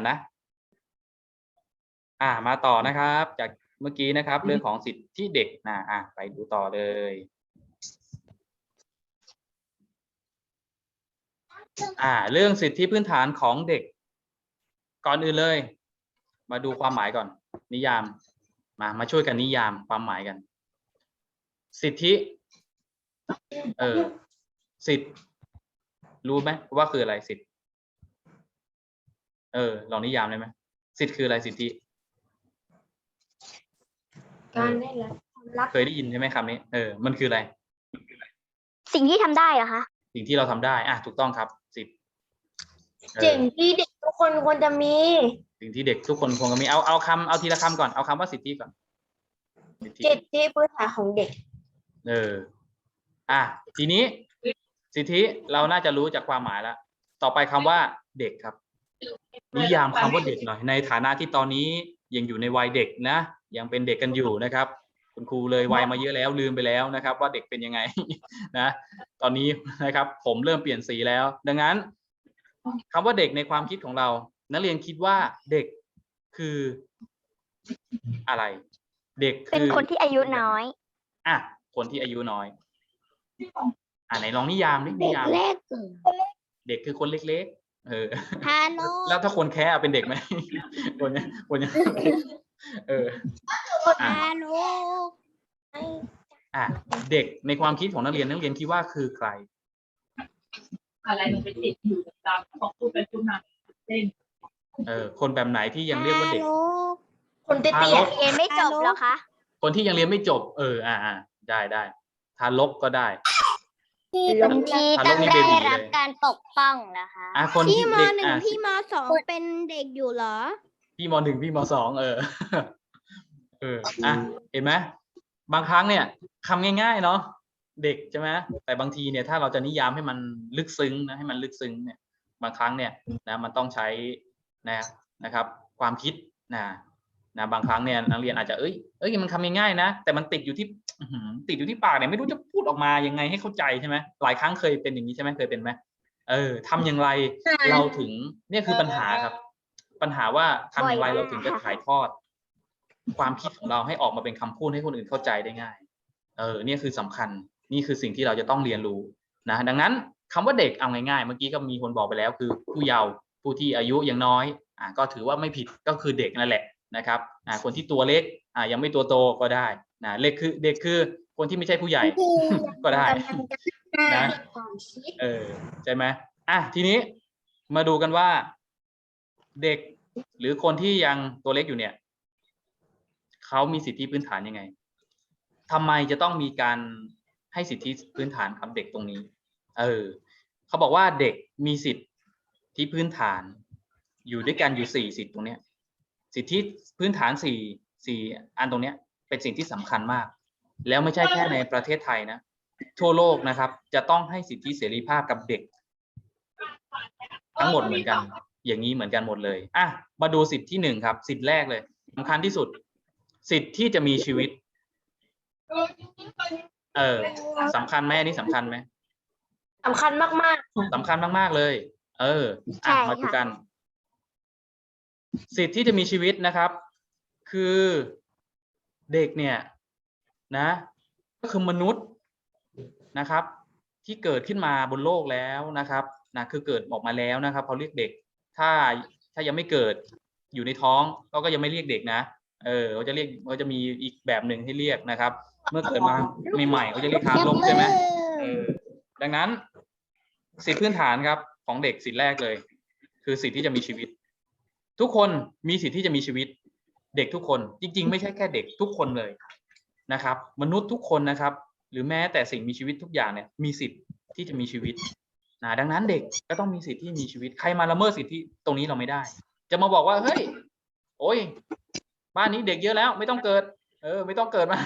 อนนะ อ่ามาต่อนะครับ จากเมื่อกี้นะครับ เรื่องของสิทธิเด็กนะอะไปดูต่อเลยอ่า เรื่องสิทธิพื้นฐานของเด็ก ก่อนอื่นเลย มาดูความหมายก่อน นิยาม มามาช่วยกันนิยามความหมายกัน สิทธิ เออสิทธิ์รู้ไหมว่าคืออะไรสิทธิ์ เออลองนิยามได้ไหมสิทธิ์คืออะไรสิทธิ การได้รับความรักเคยได้ยินใช่ไหมคำนี้เออมันคืออะไร สิ่งที่ทำได้เหรอคะ สิ่งที่เราทำได้อะถูกต้องครับสิทธิ์เออ เจ๋งที่เด็กทุกคนควรจะมี สิ่งที่เด็กทุกคนคงจะมีเอาเอาคำเอาทีละคำก่อนเอาคำว่าสิทธิก่อนสิทธิจิตที่พื้นฐานของเด็ก เอออะทีนี้ สิทธิเราน่าจะรู้จากความหมายแล้วต่อไปคำว่าเด็กครับ นิยามคำว่าเด็กหน่อย ในฐานะที่ตอนนี้ยังอยู่ในวัยเด็กนะ ยังเป็นเด็กกันอยู่นะครับ คุณครูเลยวัยมาเยอะแล้วลืมไปแล้วนะครับ ว่าเด็กเป็นยังไงนะ ตอนนี้นะครับ ผมเริ่มเปลี่ยนสีแล้ว ดังนั้นคำว่าเด็กในความคิดของเรา นักเรียนคิดว่าเด็กคืออะไร เด็กเป็นคือคนที่อายุน้อยอะคนที่อายุน้อย อ่าไหนลองนิยามดินิยามเด็กเด็กคือคนเล็กๆ เออฮาโลแล้วถ้าคนแค่เป็นเด็กไหมคนเนี้ยคนเนี้ยเอออะฮาโลอะเด็กในความคิดของนักเรียนนักเรียนคิดว่าคือใคร อะไรมันไปติดอยู่ตามของพูดไปพูดมาเต้นเออ คนแบบไหนที่ยังเรียกว่าเด็ก คนเตี้ยทารกเรียนไม่จบเหรอคะ คนที่ยังเรียนไม่จบ เออ อ่าอ่าได้ได้ทารกก็ได้ ที่ๆต้องที่ต้องอะลูกนี่ได้เบบีรับเลยการปกป้องนะคะ อะคนที่พี่มเด็กหนึ่งอะพี่มสองเป็นเด็กอยู่เหรอ พี่มหนึ่งพี่มสองเออ เอออะเห็นไหมบางครั้งเนี่ยคำง่าย ๆ เนาะเด็กใช่ไหมแต่บางทีเนี่ยถ้าเราจะนิยามให้มันลึกซึ้งนะให้มันลึกซึ้งเนี่ย บางครั้งเนี่ยนะมันต้องใช้นะนะครับ ความคิดนะ นะบางครั้งเนี่ยนักเรียนอาจจะเอ้ยเอ้ยมันคำง่ายๆนะ แต่มันติดอยู่ที่อื้อหือติดอยู่ที่ปากเนี่ยไม่รู้จะพูดออกมายังไงให้เข้าใจใช่ไหมหลายครั้งเคยเป็นอย่างนี้ใช่ไหมเคยเป็นไหมเออทำอย่างไรเราถึงเนี่ยคือปัญหาครับ ปัญหาว่าทำอย่างไรเราถึงจะถ่ายทอด ความคิดของเราให้ออกมาเป็นคำพูดให้คนอื่นเข้าใจได้ง่าย เออ เนี่ยคือสำคัญนี่คือสิ่งที่เราจะต้องเรียนรู้นะดังนั้นคำว่าเด็กเอาง่ายๆ เมื่อกี้ก็มีคนบอกไปแล้วคือผู้เยาว์ผู้ที่อายุยังน้อย อ่าก็ถือว่าไม่ผิดก็คือเด็กนั่นแหละ นะครับอ่าคนที่ตัวเล็กอ่ายังไม่ตัวโตก็ได้นะเล็กคือเด็กคือคนที่ไม่ใช่ผู้ใหญ่ก็ได้นะความคิดเออใช่ไหมอะทีนี้มาดูกันว่า เด็กหรือคนที่ยังตัวเล็กอยู่เนี่ยเขามีสิทธิพื้นฐานยังไงทำไมจะต้องมีการให้สิทธิพื้นฐานกับเด็กตรงนี้ เออเขาบอกว่าเด็กมีสิทธิพื้นฐาน อยู่ด้วยกันอยู่สี่สิทธิตรงเนี้ย สิทธิพื้นฐานสี่สี่อันตรงเนี้ยเป็นสิ่งที่สำคัญมาก แล้วไม่ใช่แค่ในประเทศไทยนะ ทั่วโลกนะครับ จะต้องให้สิทธิเสรีภาพกับเด็ก ทั้งหมดเหมือนกัน อย่างนี้เหมือนกันหมดเลยอะมาดูสิทธิที่หนึ่งครับ สิทธิแรกเลยสำคัญที่สุด สิทธิที่จะมีชีวิต เออสำคัญไหมอันนี้สำคัญไหมสำคัญมากๆค่ะสำคัญมากๆเลย เออใช่อะค่ะมาดูกัน สิทธิ์ที่จะมีชีวิตนะครับ คือเด็กเนี่ยนะ ก็คือมนุษย์นะครับ ที่เกิดขึ้นมาบนโลกแล้วนะครับนะคือเกิดออกมาแล้วนะครับเขาเรียกเด็ก ถ้าถ้ายังไม่เกิดอยู่ในท้องก็ก็ยังไม่เรียกเด็กนะเออเขาจะเรียกเขาจะมีอีกแบบหนึ่งให้เรียกนะครับ เมื่อเกิดมาใหม่ๆเขาจะเรียกทารกใช่ไหมเออดังนั้นสิทธิพื้นฐานครับของเด็กสิทธิแรกเลย คือสิทธิที่จะมีชีวิต ทุกคนมีสิทธิที่จะมีชีวิต เด็กทุกคน จริง ๆ ไม่ใช่แค่เด็กทุกคนเลยนะครับ มนุษย์ทุกคนนะครับ หรือแม้แต่สิ่งมีชีวิตทุกอย่างเนี่ยมีสิทธิ์ที่จะมีชีวิตนะดังนั้นเด็กก็ต้องมีสิทธิ์ที่มีชีวิตใครมาละเมิดสิทธิตรงนี้เราไม่ได้ จะมาบอกว่าเฮ้ยโอ้ยบ้านนี้เด็กเยอะแล้วไม่ต้องเกิด เออ ไม่ต้องเกิดมา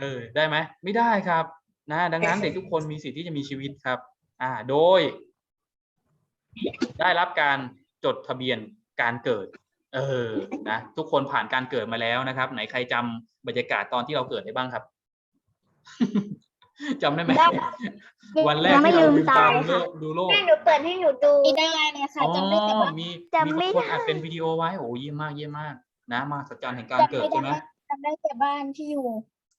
เออได้ไหมไม่ได้ครับ นะ ดังนั้นเด็กทุกคนมีสิทธิ์ที่จะมีชีวิตครับ อ่าโดย ได้รับการจดทะเบียน การเกิด เออนะทุกคนผ่านการเกิดมาแล้วนะครับ ไหนใครจำบรรยากาศตอนที่เราเกิดได้บ้างครับจำได้ไหมได้วันแรกยังไม่ที่เราลืมลืมตาตาดูโลกดูโลกแม่หนูเปิดให้หนูดูไม่ได้เลยค่ะจำได้แต่ว่ามีจำไม่มีบางคนได้อัดเป็นวิดีโอไว้โอ้เยี่ยมมากเยี่ยมมาก นะมาสัจจันแห่งการเกิดใช่ไหมจำได้แต่บ้านที่อยู่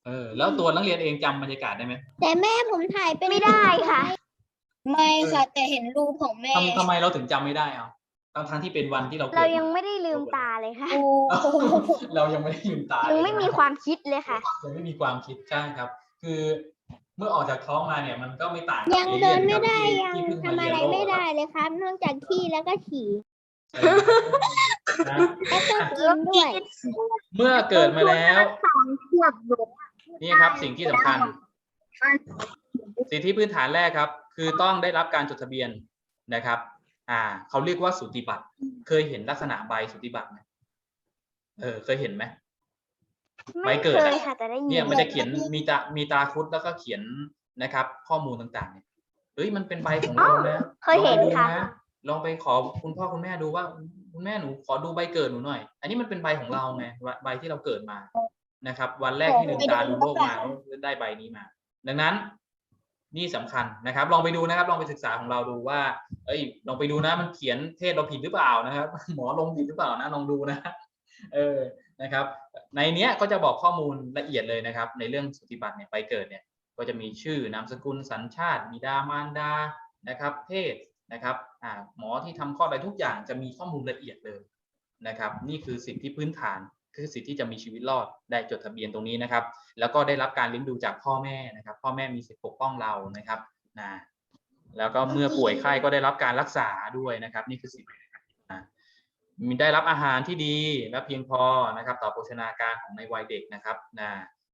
เออแล้วตัวนักเรียนเองจำบรรยากาศได้ไหมแต่แม่ผมถ่ายเป็นไม่ได้ค่ะ ไม่ค่ะแต่เห็นรูปของแม่ทำทำไมเราถึงจำไม่ได้เอา ทั้งทั้งที่เป็นวันที่เราเกิดเรายังไม่ได้ลืมตาเลยค่ะดูเรายังไม่ได้ลืมตายัยังไม่มีความคิดเลยค่ะยังไม่มีความคิดใช่ครับ คือเมื่อออกจากท้องมาเนี่ยมันก็ไม่ต่างกับยังอเดิลี่นคไม่รับได้ที่ยังที่เพิ่ทำมาอะไรเยนโลกไม่ได้เลยครับ นอกจากขี้แล้วก็ฉี่เออนะแล้วก็กินด้วย เมื่อเกิดมาแล้วนี่ครับสิ่งที่สำคัญ สิทธิพื้นฐานแรกครับ คือต้องได้รับการจดทะเบียนนะครับ อ่าเขาเรียกว่าสุติบัตรเคยเห็นลักษณะใบสุติบัตรไหมเออ เคยเห็นไหมใบไม่เกิเคดอะยค่ะแต่ได้ยิเนี่ยนมันจะเขียนมีตามีตาครุดแล้วก็เขียนนะครับ ข้อมูลต่างๆเนี่ยเฮ้ยมันเป็นใบของเรานะเคยเห็นลองไปดูค่ะนะลองไปขอคุณพ่อคุณแม่ดูว่าคุณแม่หนูขอดูใบเกิดหนูหน่อย อันนี้มันเป็นใบของเราไงใบที่เราเกิดมานะครับ วันแรกที่ลืมตาดูโลกมาก็ได้ใบนี้มา ดังนั้น นี่สำคัญนะครับ ลองไปดูนะครับ ลองไปศึกษาของเราดูว่า เอ้ย ลองไปดูนะมันเขียนเพศเราผิดหรือเปล่านะครับ หมอลงผิดหรือเปล่านะลองดูนะ เออนะครับ ในเนี้ยก็จะบอกข้อมูลละเอียดเลยนะครับ ในเรื่องสุติบัตรเนี่ยไปเกิดเนี่ย ก็จะมีชื่อนามสกุลสัญชาติบิดามารดานะครับ เพศนะครับอ่าหมอที่ทำข้ออะไรทุกอย่างจะมีข้อมูลละเอียดเลยนะครับ นี่คือสิ่งที่พื้นฐาน คือสิ่งที่จะมีชีวิตรอดได้จดทะเบียนตรงนี้นะครับ แล้วก็ได้รับการเลี้ยงดูจากพ่อแม่นะครับ พ่อแม่มีสิทธิปกป้องเรานะครับนะแล้วก็เมื่อป่วยไข้ก็ได้รับการรักษาด้วยนะครับ นี่คือสิ่งอะมีได้รับอาหารที่ดีและเพียงพอนะครับ ต่อโภชนาการของในวัยเด็กนะครับนะ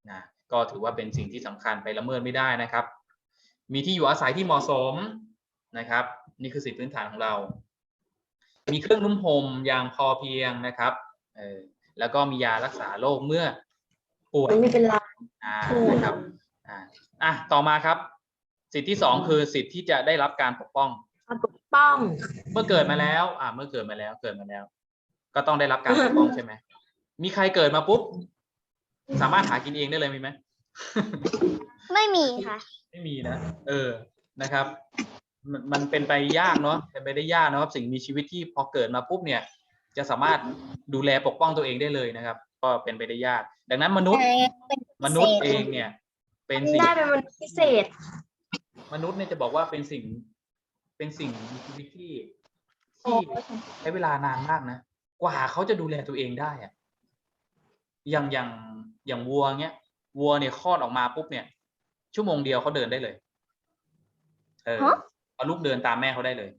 นะก็ถือว่าเป็นสิ่งที่สำคัญไปละเมิดไม่ได้นะครับ มีที่อยู่อาศัยที่เหมาะสมนะครับ นี่คือสิทธิพื้นฐานของเรา มีเครื่องนุ่มห่มอย่างพอเพียงนะครับเออ แล้วก็มียารักษาโรคเมื่อป่วยมันไม่เป็นไรอ่าถูกนะครับอ่าอะต่อมาครับ สิทธิที่สองคือสิทธิที่จะได้รับการปกป้อง ปกป้อง เมื่อเกิดมาแล้ว อ่าเมื่อเกิดมาแล้วเกิดมาแล้ว ก็ต้องได้รับการปกป้องใช่ไหมมีใครเกิดมาปุ๊บสามารถหากินเองได้เลยมีไหม ไม่มีค่ะ ไม่มีนะ เออ นะครับ มันมันเป็นไปยากเนาะ เป็นไปได้ยากนะครับ สิ่งมีชีวิตที่พอเกิดมาปุ๊บเนี่ย จะสามารถดูแลปกป้องตัวเองได้เลยนะครับ ก็เป็นไปได้ยาก ดังนั้นมนุษย์มนุษย์เองเนี่ย เป็นสิ่งได้เป็นมนุษย์พิเศษ มนุษย์เนี่ยจะบอกว่าเป็นสิ่งเป็นสิ่งมีชีวิตที่ที่ใช้เวลานานมากนะ กว่าเขาจะดูแลตัวเองได้อะอย่างอย่างอย่างวัวเนี้ยวัวเนี่ยคลอดออกมาปุ๊บเนี่ย ชั่วโมงเดียวเขาเดินได้เลย เออฮะเอาลูกเดินตามแม่เขาได้เลย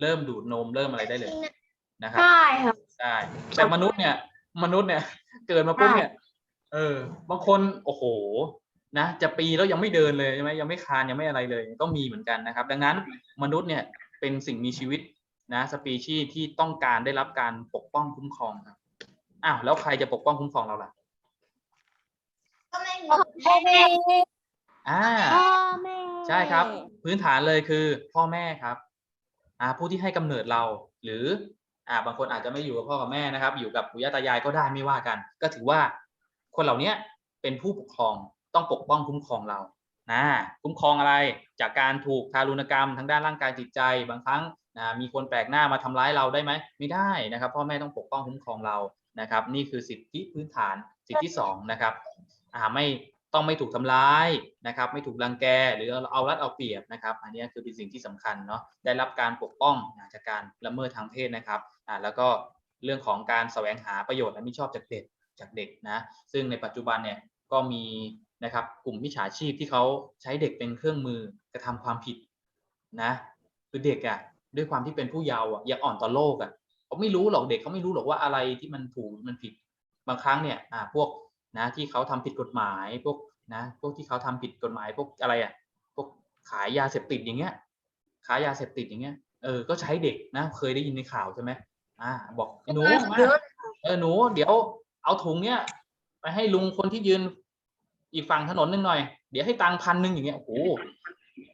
เริ่มดูดนมเริ่มอะไรได้เลย นะครับใช่ครับได้แต่มนุษย์เนี่ย มนุษย์เนี่ย เกิดมาปุ๊บเนี่ย เออ บางคนโอ้โห นะจะปีแล้วยังไม่เดินเลยใช่ไหมยังไม่คลานยังไม่อะไรเลยก็มีเหมือนกันนะครับ ดังนั้นมนุษย์เนี่ยเป็นสิ่งมีชีวิตนะสปีชีส์ที่ต้องการได้รับการปกป้องคุ้มครองครับอ้าวแล้วใครจะปกป้องคุ้มครองเราล่ะพ่อแม่อ่า พ่อแม่ใช่ครับ พื้นฐานเลยคือพ่อแม่ครับ อ่า ผู้ที่ให้กำเนิดเรา หรือ อ่าบางคนอาจจะไม่อยู่กับพ่อกับแม่นะครับ อยู่กับปู่ย่าตายายก็ได้ไม่ว่ากัน ก็ถือว่าคนเหล่านี้เป็นผู้ปกครองต้องปกป้องคุ้มครองเรานะคุ้มครองอะไรจากการถูกทารุณกรรมทางด้านร่างกายจิตใจ บางครั้งนะมีคนแปลกหน้ามาทำร้ายเราได้ไหมไม่ได้นะครับ พ่อแม่ต้องปกป้องคุ้มครองเรานะครับ นี่คือสิทธิพื้นฐานสิทธิที่สองนะครับอ่าไม่ต้องไม่ถูกทำร้ายนะครับ ไม่ถูกรังแกหรือเอารัดเอาเปรียบนะครับ อันนี้คือเป็นสิ่งที่สำคัญเนาะได้รับการปกป้องนะจากการละเมิดทางเพศนะครับ อ่าแล้วก็เรื่องของการแสวงหาประโยชน์และมิชอบจากเด็กจากเด็กนะซึ่งในปัจจุบันเนี่ยก็มีนะครับกลุ่มมิจฉาชีพที่เขาใช้เด็กเป็นเครื่องมือกระทำความผิดนะคือเด็กอะ่ะด้วยความที่เป็นผู้เยาว์อะยังอ่อนต่อโลกอะ่ะเขาไม่รู้หรอกเด็กเขาไม่รู้หรอกว่าอะไรที่มันถูกมันผิดบางครั้งเนี่ยอ่าพวกนะที่เขาทำผิดกฎหมายพวกนะพวกที่เขาทำผิดกฎหมายพวกอะไรอะพวกขายยาเสพติดอย่างเงี้ยขายยาเสพติดอย่างเงี้ยเออก็ใช้เด็กนะเคยได้ยินในข่าวใช่ไหม อ่าบอกหนูมาเยอะเออหนู เดี๋ยวเอาถุงเนี้ยไปให้ลุงคนที่ยืน อีกฝั่งถนนหนึ่งหน่อย เดี๋ยวให้ตังค์พันหนึ่งอย่างเงี้ยโอ้โห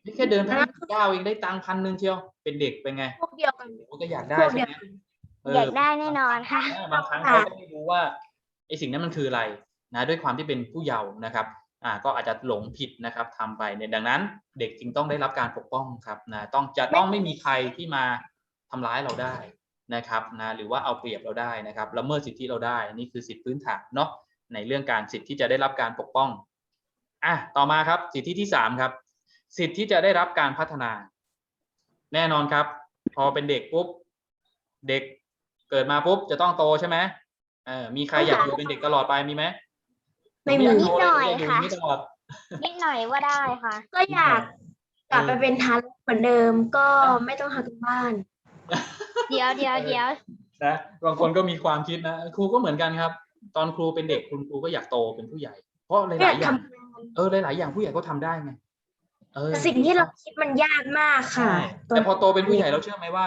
นี่แค่เดินไปก้าวเองได้ตังค์พันหนึ่งเชียวเป็นเด็กเป็นไงพวกเดียวกันโอ้ก็อยากได้พวกใช่เดียวไหมอยากได้แน่นอนค่ะเออบางครั้งเขาก็ไม่รู้ว่าไอ้สิ่งนั้นมันคืออะไรนะด้วยความที่เป็นผู้เยาว์นะครับอ่าก็อาจจะหลงผิดนะครับทำไปเนี่ยดังนั้น เด็กจึงต้องได้รับการปกป้องครับนะต้องจะต้องไม่มีใครที่มาทำร้ายเราได้ นะครับนะหรือว่าเอาเปรียบเราได้นะครับละเมิดสิทธิเราได้นี่คือสิทธิพื้นฐานเนาะในเรื่องการสิทธิที่จะได้รับการปกป้องอะต่อมาครับสิทธิที่สามครับสิทธิที่จะได้รับการพัฒนา แน่นอนครับ พอเป็นเด็กปุ๊บเด็กเกิดมาปุ๊บจะต้องโตใช่ไหมเออมีใครอยากอยู่เป็นเด็กตลอดไปมีไหมไม่มีอยากนิดโตหน่อยเลยอยากอยู่ค่ะนี่ตลอดนิดหน่อยว่าได้ค่ะ ก็อยากกลับไปเป็นทันเหมือนเดิมก็ไม่ต้องทำกันบ้าน เดี๋ยวเดี๋ยวเดี๋ยวนะบางคนก็มีความคิดนะครูก็เหมือนกันครับ ตอนครูเป็นเด็กคุณครูก็อยากโตเป็นผู้ใหญ่ เพราะหอยาลากยๆอย่างทำเออหลายๆอย่างผู้ใหญ่ก็ทำได้ไงเออแต่สิ่งที่เราคิดมันยากมากค่ะใช่แต่พอโตเป็นผู้ใหญ่เราเชื่อไหมว่า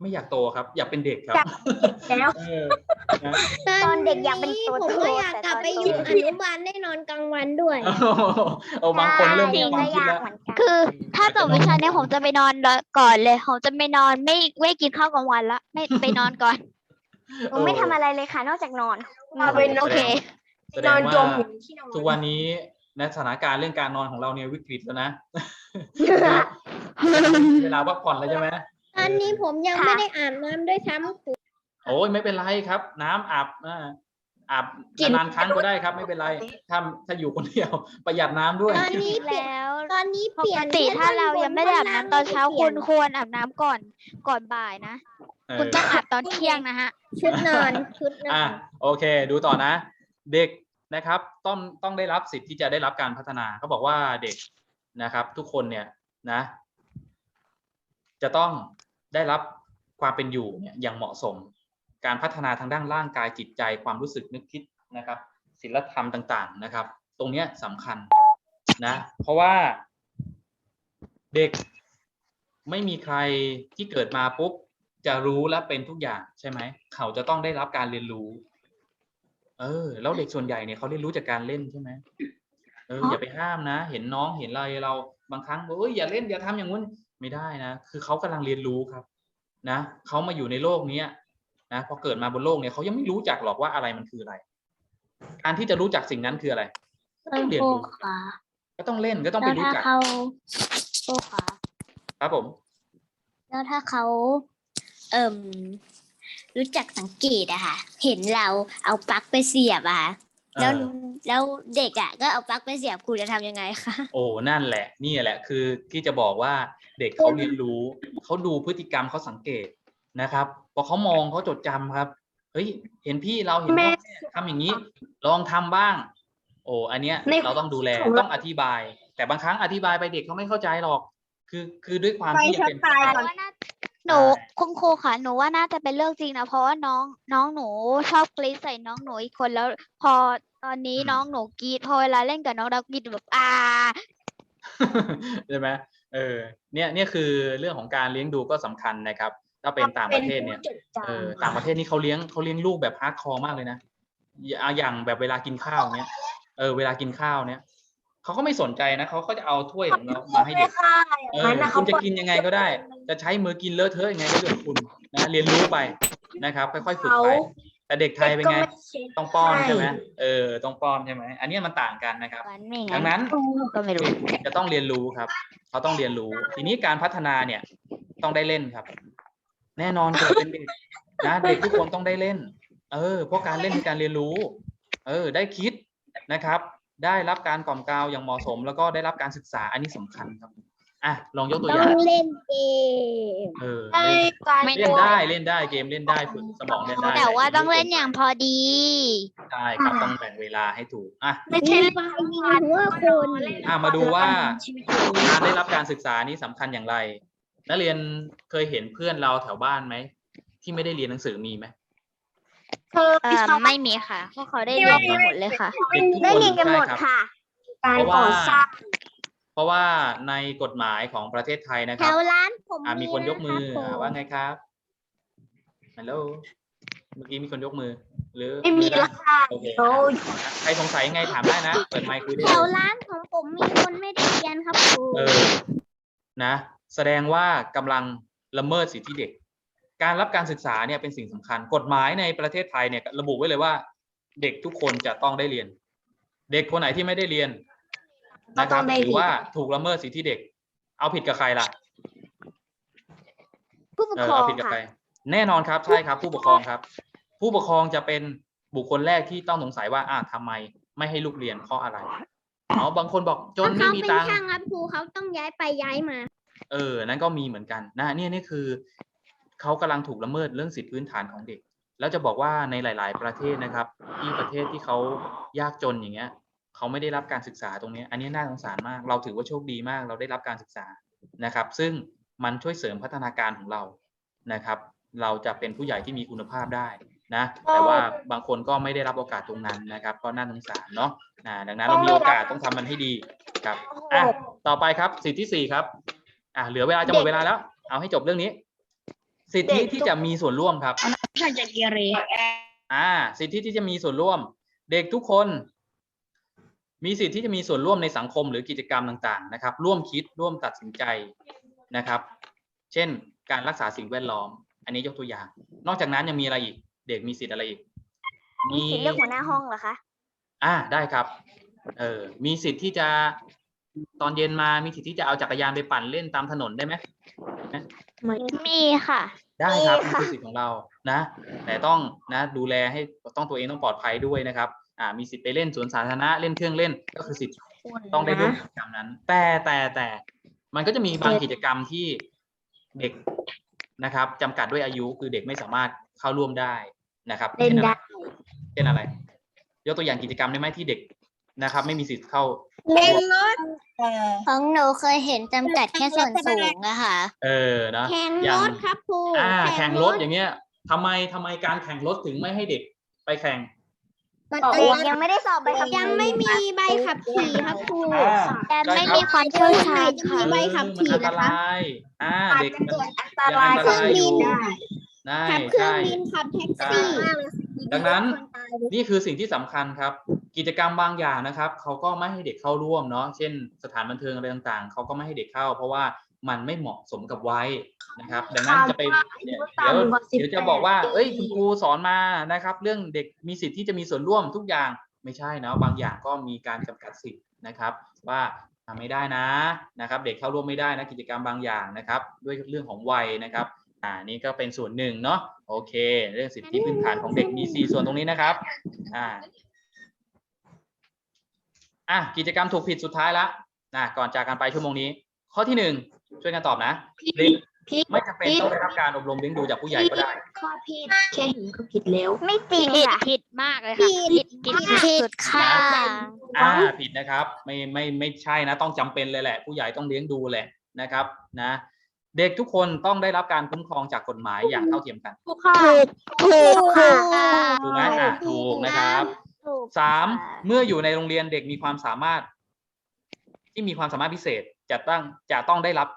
ไม่อยากโตครับ อยากเป็นเด็กครับแล้วเออนะ ตอนเด็กอยากเป็นตัวผมโตก็อยากแต่กลับตอนไปโตอยู่อนุบาลได้นอนกลางวันด้วยเอาบางคนเริ่มจมีริงควาก็มคิดยากแล้วเหมือนกันคือถ้าจบวิชาเนี้ยผมจะไปนอนก่อนเลยผมจะไม่นอนไม่ไม่กินข้าวกลางวันละไม่ไปนอนก่อนหนูไม่ทำอะไรเลยค่ะ นอกจากนอนเอาไปนโออนเคแสดนองนว่าจมอยู่ที่นอนทุกวันนี้นะสถานการณ์เรื่องการนอนของเราเนี่ยวิกฤตแล้วนะเวลาพักผ่อนแล้วใช่ไหมตอนนี้ผมยังค่ะไม่ได้อาบน้ำด้วยซ้ำ โอ้ยไม่เป็นไรครับ น้ำอาบอ่าอาบกิน นานๆครั้งก็ได้ครับ ไม่เป็นไรถ้าถ้าอยู่คนเดียวประหยัดน้ำด้วย ตอนนี้เปลี่ยนแล้วตอนนี้ปเปลี่ยกนติแค่ถ้าเราบยังไม่ได้อาบน้ำตอนเช้าล่งคุณไม่ควรอาบน้ำก่อนก่อนบ่ายนะเออคุณต้องอาบตอนเที่ยงนะฮะเปลี่ยนชุดนอนชุดนออะน โอเค ดูต่อนะ เด็กนะครับ ต้องต้องได้รับสิทธิ์ที่จะได้รับการพัฒนาเขาบอกว่าเด็กนะครับ ทุกคนเนี่ยนะ จะต้องได้รับความเป็นอยู่เนี่ยอย่างเหมาะสม การพัฒนาทางด้านร่างกายจิตใจความรู้สึกนึกคิดนะครับศีลธรรมต่างๆนะครับ ตรงเนี้ยสำคัญนะเพราะว่าเด็กไม่มีใครที่เกิดมาปุ๊บจะรู้และเป็นทุกอย่างใช่ไหม เขาจะต้องได้รับการเรียนรู้ เออ แล้วเด็กส่วนใหญ่เนี่ยเขาเรียนรู้จากการเล่นใช่ไหมเอออย่าไปห้ามนะ เห็นน้องเห็นอะไรเราบางครั้งบอกเอ้ยอย่าเล่นอย่าทำอย่างนู้นไม่ได้นะ คือเขากำลังเรียนรู้ครับ นะเขามาอยู่ในโลกเนี้ย นะพอเกิดมาบนโลกเนี่ยเขายังไม่รู้จักหรอกว่าอะไรมันคืออะไร การที่จะรู้จักสิ่งนั้นคืออะไรก็ต้องเรียนรู้ค่ะก็ต้องเล่นก็ต้องแล้ไปวรู้ถ้าจักเขาโอ้ค่ะครับผม แล้วถ้าเขาเอิ่มรู้จักสังเกตอะค่ะ เห็นเราเอาปลั๊กไปเสียบอะค่ะแล้วเออแล้วเด็กอะก็เอาปลั๊กไปเสียบคุณจะทำยังไงคะโอ้นั่นแหละ นี่แหละคือที่จะบอกว่าเด็กเขาเรียนรู้เขาดูพฤติกรรมเขาสังเกตนะครับ พอเขามองเขาจดจำครับ เฮ้ย เห็นพี่เราเห็นแม่พ่อแม่ทำอย่างนี้ ลองทำบ้าง โอ้อันเนี้ยในเราต้องดูแลของเราต้องอธิบาย แต่บางครั้งอธิบายไปเด็กเขาไม่เข้าใจหรอก คือคือด้วยความที่ยังเป็นไปช็อตตายหนูว่าน่าหนูคุณครูค่ะหนูว่าน่าจะเป็นเรื่องจริงนะเพราะว่าน้องน้องหนูชอบกรีดใส่น้องหนูอีกคนแล้ว พอตอนนี้น้องหนูกรีดพอเวลาเล่นกับน้องเรากรีดแบบอ่าใช่ไหมเออเนี่ยเนี่ยคือเรื่องของการเลี้ยงดูก็สำคัญนะครับ ถ้าเป็นต่างประเทศเนี่ยป็ผู้จดจำเออต่างประเทศนี่เขาเลี้ยงเขาเลี้ยงลูกแบบฮาร์ดคอร์มากเลยนะอย่าอย่างแบบเวลากินข้าวเนี้ยเออเวลากินข้าวเนี้ยเขาก็ไม่สนใจนะเขาก็จะเอาถ้วยของเรามาให้เด็กค่ะเออนั้นนะคุเขาณจะกินยังไงก็ได้ จะใช้มือกินเลอะเทอะยังไงก็เรื่องของคุณนะเรียนรู้ไปนะครับ ค่อยๆฝึกไปแต่เด็กไทยเป็นไงต้องป้อนใช่ไหมเออต้องป้อนใช่ไหมอันเนี้ยมันต่างกันนะครับวันไม่ดังั้นงนั้นก็ไม่รู้เด็กจะต้องเรียนรู้ครับ เขาต้องเรียนรู้ ทีนี้การพัฒนาเนี่ยต้องได้เล่นครับ แน่นอนเกิดเป็นเด็กนะเด็กทุกคนต้องได้เล่น เออเพราะการเล่นคือการเรียนรู้ เออ ได้คิดนะครับ ได้รับการกล่อมกล่าวอย่างเหมาะสม แล้วก็ได้รับการศึกษาอันนี้สำคัญครับอะลองยกตัวอต้อย่างงเล่นเกมเออได้เล่นการไม่เล่นได้เล่นได้เกมเล่นได้ฝึกสมองเล่นได้แต่ว่าต้องเล่นอย่างพอดี ใช่ครับต้องแบ่งเวลาให้ถูกอะไม่ใช่เล่นยิงหัวคนอะมาดูว่าการได้รับการศึกษานี้สำคัญอย่างไร นักเรียนเคยเห็นเพื่อนเราแถวบ้านไหม ที่ไม่ได้เรียนหนังสือมีไหมเธอเอ่อไม่มีค่ะเพราะเขาได้เรียนกันหมดเลยค่ะ เด็กทุกได้คนเรียนกันหมดใช่ครับ ค่ะ การเพราะว่าก่อสร้างเพราะว่าในกฎหมายของประเทศไทยนะคแถรับ วร้านผมอ่ามีคนยกมือนะอ่ารับว่าไงครับฮัลโหลเมื่อกี้มีคนยกมือ หรือไม่มีหรือราคาโอเคโอ้ยใครสงสัยยังไงถามได้นะ เปิดไมค์คุยได้แถเลวยร้านของผมมีคนไม่ได้เรียนครับครูเออนะ แสดงว่ากำลังละเมิดสิทธิเด็ก การรับการศึกษาเนี่ยเป็นสิ่งสำคัญ กฎหมายในประเทศไทยเนี่ยระบุไว้เลยว่า เด็กทุกคนจะต้องได้เรียน เด็กคนไหนที่ไม่ได้เรียนนะครับก็ต้องได้หรือว่าถูกละเมิดสิทธิเด็ก เอาผิดกับใครล่ะผู้ปกเออครองเอาผิดกับค่ะใครแน่นอนครับใช่ครับ ผู้ปกครองครับ ผู้ปกครองจะเป็นบุคคลแรกที่ต้องสงสัยว่าอ่าทำไมไม่ให้ลูกเรียนเพราะอะไรเอาบางคนบอกจนไม่เขามีเป็นตังค์ช่างครับครูเขาต้องย้ายไปย้ายมา เออ นั่นก็มีเหมือนกันนะเนี่ยนี่คือเขากำลังถูกละเมิดเรื่องสิทธิพื้นฐานของเด็ก แล้วจะบอกว่าในหลาย ๆ ประเทศนะครับ ที่ประเทศที่เขายากจนอย่างเงี้ยเขาไม่ได้รับการศึกษาตรงเนี้ยอันนี้น่าสงสารมาก เราถือว่าโชคดีมาก เราได้รับการศึกษานะครับ ซึ่งมันช่วยเสริมพัฒนาการของเรานะครับ เราจะเป็นผู้ใหญ่ที่มีคุณภาพได้นะ แต่ว่าบางคนก็ไม่ได้รับโอกาสตรงนั้นนะครับ ก็น่าสงสารเนาะอ่าดังนั้นเรามีโอกาสต้องทำมันให้ดีครับอะต่อไปครับสิทธิที่สี่ครับ อะเหลือเวลาจะหมดเวลาแล้ว เอาให้จบเรื่องนี้ สิทธิที่จะมีส่วนร่วมครับถ้าจะเกเรอ่า สิทธิที่จะมีส่วนร่วม เด็กทุกคน มีสิทธิที่จะมีส่วนร่วมในสังคมหรือกิจกรรมต่างๆ นะครับ ร่วมคิดร่วมตัดสินใจนะครับ เช่น การรักษาสิ่งแวดล้อม อันนี้ยกตัวอย่าง นอกจากนั้นยังมีอะไรอีก เด็กมีสิทธิ์อะไรอีก มีสิทธิ์เลือกหัวหน้าห้องเหรอคะ อ่าได้ครับ เออมีสิทธิ์ที่จะ ตอนเย็นมามีสิทธิ์ที่จะเอาจักรยานไปปั่นเล่นตามถนนได้ไหมมีค่ะ ได้ครับมีนี่ค่ะคือสิทธิ์ของเรานะ แต่ต้องนะดูแลให้ต้องตัวเองต้องปลอดภัยด้วยนะครับอ่ามีสิทธิ์ไปเล่นสวนสาธารณะเล่นเครื่องเล่นก็คือสิทธิ์ต้องได้ร่วมกิจกรรมนั้น แต่แต่แต่มันก็จะมีบางกิจกรรมที่เด็กนะครับจำกัดด้วยอายุคือเด็กไม่สามารถเข้าร่วมได้นะครับเล่นช่นอะไรได้เช่นอะไร ยกตัวอย่างกิจกรรมได้ไหมที่เด็ก นะครับ ไม่มีสิทธิ์เข้า เล่นรถของหนูเคยเห็นจำกัดแค่ส่วนสูงอะค่ะ เออนะแข่งอย่ารงถครับครูอ่า แข่งรถอย่างเงี้ยทำไมทำไมการแข่งรถถึงไม่ให้เด็กไปแข่งเด็กยังไม่ได้สอบใบขับขี่ยังไม่มีใบขับขี่ครับครูอ่า แต่ไม่มีความเชี่ยวชาญจะค่ะ มีใบขับเออมันขี่อันตนะคะ รายอ่าอาจเด็กจะมันเกิดอันตรายยังอันตรายอยู่ได้ได้ขับเครื่องใช่ บินขับแท็กใช่ซี่ ดังนั้น นี่คือสิ่งที่สำคัญครับ กิจกรรมบางอย่างนะครับเขาก็ไม่ให้เด็กเข้าร่วมเนาะเช่น สถานบันเทิงอะไรต่างๆเขาก็ไม่ให้เด็กเข้า เพราะว่ามันไม่เหมาะสมกับวัยนะครับ ดังนั้นจะไปเดี๋ยวเดี๋ยวเดี๋ยวจะบอกว่า เอ้ยคุณครูสอนมานะครับ เรื่องเด็กมีสิทธิ์ที่จะมีส่วนร่วมทุกอย่างไม่ใช่นะบางอย่างก็มีการจำกัดสิทธิ์นะครับ ว่าทำไม่ได้นะนะครับ เด็กเข้าร่วมไม่ได้นะกิจกรรมบางอย่างนะครับ ด้วยเรื่องของวัยนะครับอ่านี่ก็เป็นส่วนหนึ่งเนาะโอเค เรื่องสิทธิพื้นฐานของเด็กมีสี่ส่วนตรงนี้นะครับอ่า อะกิจกรรมถูกผิดสุดท้ายละนะก่อนจากกันไปชั่วโมงนี้ ข้อที่หนึ่งช่วยกันตอบนะเด็กพี่ไม่จำเป็นต้องได้รับการอบรมเลี้ยงดูจากผู้ใหญ่ก็ได้ ข้อผิดแค่เห็นก็ผิดแล้ว ไม่จริงผิดค่ะผิดมากเลยค่ะผิดผิดสุดๆค่ะอ่าผิดนะครับ ไม่ไม่ไม่ใช่นะต้องจำเป็นเลยแหละ ผู้ใหญ่ต้องเลี้ยงดูแหละนะครับนะ เด็กทุกคนต้องได้รับการคุ้มครองจากกฎหมายอย่างเท่าเทียมกันถูกค่ะถูกค่ะถูกไหมอะถูกนะครับ ถูกสามค่ะเมื่ออยู่ในโรงเรียนเด็กมีความสามารถ ที่มีความสามารถพิเศษจะตั้งจะต้องได้รับ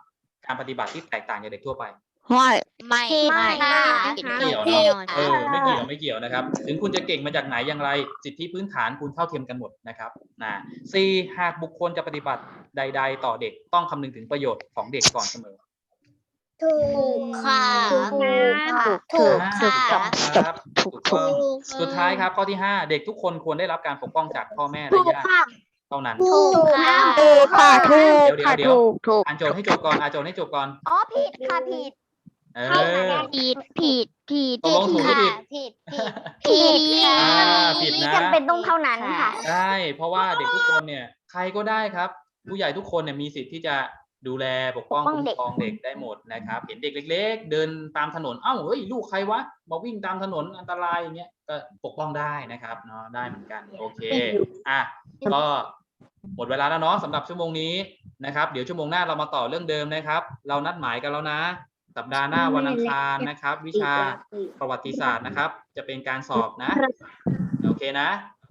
การปฏิบัติที่แตกต่างจากเด็กทั่วไป ไม่ไม่ไม่ไม่ไม่เกี่ยวแน่เนาะนอนเออไม่เกี่ยวไม่เกี่ยวนะครับ ถึงคุณจะเก่งมาจากไหนอย่างไร สิทธิพื้นฐานคุณเท่าเทียมกันหมดนะครับนะสี่หากบุคคลจะปฏิบัติใด ๆ ต่อเด็กต้องคำนึงถึงประโยชน์ของเด็กก่อนเสมอ ถูกค่ะถูกค่ะถูกอ่าค่ะครับถูกต้องสุดท้ายครับข้อที่ห้าเด็กทุกคนควรได้รับการปกป้องจากพ่อแม่และถูกญาติค่ะเท่านั้นถูกค่ะถูกค่ะถูกเดี๋ยวเดี๋ยวเดี๋ยวถูกอ่านโจทย์ให้จบก่อนอ่านโจทย์ให้จบก่อนอ๋อผิดค่ะผิดเอใช่อค่ะผิดผิดผิดตกลงถูกหรือผิดผิดผิดผิดอ่าค่ะผิดนะจำเป็นต้องเท่านั้นค่ะใช่เพราะว่าเด็กทุกคนเนี่ย ใครก็ได้ครับ ผู้ใหญ่ทุกคนเนี่ยมีสิทธิ์ที่จะ ดูแลปกป้องปกป้องคุ้มเด็ก ครองเด็กได้หมดนะครับ เห็นเด็กเล็ก ๆ เดินตามถนนเอ้าเฮ้ยลูกใครวะมาวิ่งตามถนนอันตรายอย่างเงี้ยก็ปกป้องได้นะครับเนาะได้เหมือนกันโอเคอะก็หมดเวลาแล้วเนาะสำหรับชั่วโมงนี้นะครับ เดี๋ยวชั่วโมงหน้าเรามาต่อเรื่องเดิมนะครับ เรานัดหมายกันแล้วนะ สัปดาห์หน้าวันอังคารนะครับ วิชา ประวัติศาสตร์นะครับ จะเป็นการสอบนะ โอเคนะ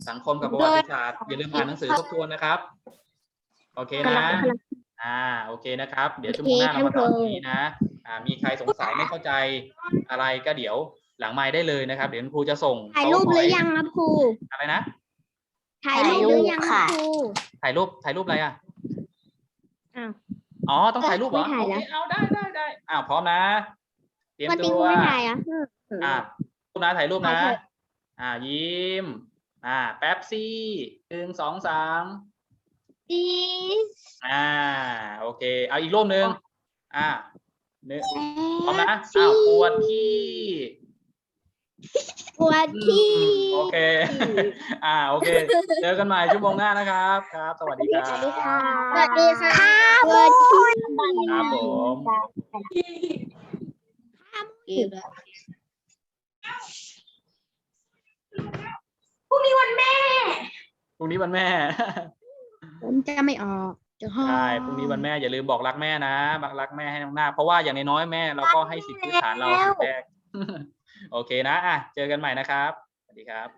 สังคมกับประวัติศาสตร์อย่าลืมอ่านหนังสือทบทวนนะครับ โอเคนะ อ่าโอเคนะครับ เดี๋ยวชั่วโมงหน้าเรามาต่อตรงนี้นะอ่ามีใครสงสัยไม่เข้าใจอะไรก็เดี๋ยวหลังไมค์ได้เลยนะครับ เดี๋ยวคุณครูจะส่งถ่ายรูปหรือยังครับครูอะไรนะถ่ายรูปหรือยังครับครูถ่ายรูปถ่ายรูปอะไรอะอ้าวอ๋อต้องถ่ายรูปเหรอไม่ถ่ายโอแล้วเคเอาได้ได้ได้อ้าวพร้อมนะ เตรียมวันตันี้ครูวไม่ถ่ายอะอ่ารูปนะถ่ายรูปนะถ่ายอ่ายิ้ม อ่า แป๊บซี่หนึ่งสองสาม จีอ่าโอเค เอาอีกรูปหนึ่งอ่าหนึ่งพร้อมนะอ้าวปวดที่ปวดที่อืมโอเค อ่า โอเค เจอกันใหม่ชั่วโมงหน้านะครับ ครับ สวัสดีครับ สวัสดีค่ะสวัสดีค่ะปวดที่ครับผมพรุ่งนี้วันแม่ พรุ่งนี้วันแม่ ผมจะไม่ออกจะห้องใช่พรุ่งนี้วันแม่อย่าลืมบอกรักแม่นะบอกรักแม่ให้น้องหน้า เพราะว่าอย่างน้อยๆแม่เราก็ให้สิทธิพื้นฐานเราแรกโอเคนะอะเจอกันใหม่นะครับ สวัสดีครับ